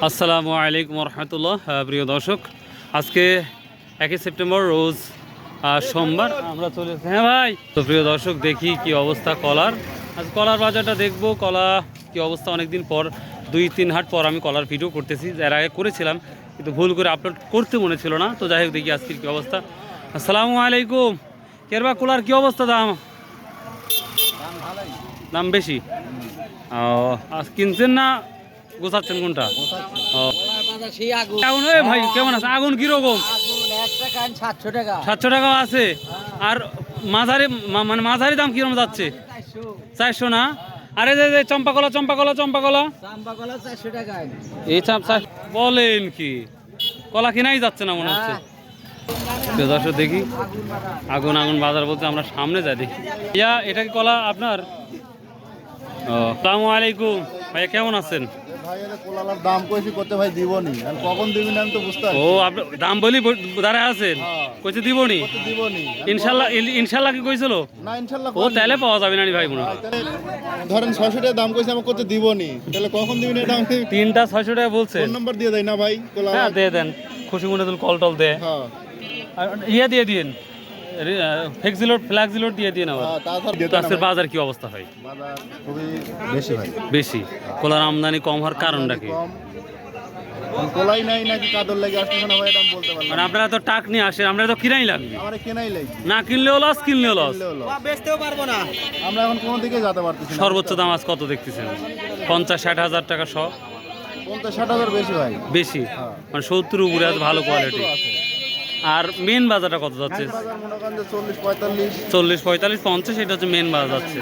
আসসালামু আলাইকুম রহমতুল্লাহ প্রিয় দর্শক, আজকে একই সেপ্টেম্বর রোজ সোমবার আমরা চলে হ্যাঁ ভাই, তো প্রিয় দর্শক, দেখি কি অবস্থা কলার। আজ কলার বাজারটা দেখব, কলা কি অবস্থা অনেকদিন পর, দুই তিন হাট পর আমি কলার ভিডিও করতেছি, এর আগে করেছিলাম, কিন্তু ভুল করে আপলোড করতে মনে ছিল না, তো যাই হোক, দেখি আজকের কী অবস্থা। আসসালামু আলাইকুম, কেরবা কলার কি অবস্থা দাম? দাম বেশি? ও, আজ কিনছেন না গোছাচ্ছেন কোনটা? আগুন ভাই কেমন আছে? আগুন কীরকম? সাতশো টাকা আছে। আর মাঝারি মানে মাঝারি দাম কীরকম যাচ্ছে? চারশো। না? আরে যে চম্পা কলা চম্পা কলা চম্পা কলা এই বলেন কি? কলা কেনাই যাচ্ছে না মনে হচ্ছে? দর্শক দেখি। আগুন আগুন বাজার বলতে আমরা সামনে যাই দেখি। ইয়া এটা কি কলা আপনার? ও আসসালামু আলাইকুম। ভাইয়া কেমন আছেন? ভাই দাম কইছি করতে ভাই দিবনি। কখন দিবি না আমি তো বুঝতে ও আপনি দাম বলি দাঁড়ায় আছেন? হ্যাঁ। কইছে দিবনি? দিবনি। ইনশাল্লাহ ইল- কি কইছিল? না ইনশাল্লাহ ও তাহলে পাওয়া যাবে না ভাই মনে ধরেন টাকা দাম কইছে আমাকে করতে দিবনি। তাহলে কখন দিবি না আমি তিনটা ছয়শো টাকা বলছে ফোন নাম্বার দিয়ে না ভাই হ্যাঁ দিয়ে দেন। খুশি মনে কল টল দে। হ্যাঁ। ইয়ে দিয়ে দিন। ফ্লেক্সিলোড ফ্ল্যাক্সিলোড দিয়ে দিন আবার হ্যাঁ, তাছাড়া তো আজকের বাজার কি অবস্থা হয়? খুবই বেশি ভাই। বেশি? কলার আমদানি কম হওয়ার কারণটা কি? কম। নাই নাকি কাদর লাগে আসতেছে না ভাই এটা বলতে পারলাম মানে আপনারা তো টাক নিয়ে আসেন আমরা তো কিনাই লাগবে। আমার কেনাই লাগবে না কিনলেও লস কিনলেও লস কিনলে বেচতেও পারব না। আমরা এখন কোনো দিকে যেতে পারতেছি সর্বোচ্চ দাম আজ কত দেখতেছেন? পঞ্চাশ ষাট হাজার টাকা সহ পঞ্চাশ ষাট হাজার বেশি ভাই। বেশি? হ্যাঁ। মানে সত্তর উপরে আছে ভালো কোয়ালিটি আর মেন বাজারটা কত যাচ্ছে? চল্লিশ পঁয়তাল্লিশ, পঞ্চাশ, এটা হচ্ছে মেন বাজার যাচ্ছে।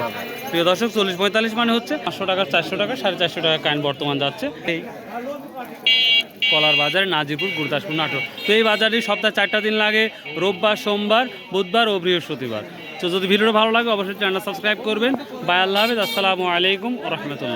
প্রিয় দর্শক, চল্লিশ পঁয়তাল্লিশ মানে হচ্ছে পাঁচশো টাকা, চারশো টাকা, সাড়ে চারশো টাকা কাইন বর্তমান যাচ্ছে। এই কলার বাজারে নাজিপুর গুরদাসপুর, নাটোর। তো এই বাজারে সপ্তাহে চারটা দিন লাগে, রোববার, সোমবার, বুধবার ও বৃহস্পতিবার। তো যদি ভিডিওটা ভালো লাগে, অবশ্যই চ্যানেলটা সাবস্ক্রাইব করবেন। বাই, আল্লাহ হাফিজ। আসসালামু আলাইকুম রহমতুল্লাহ।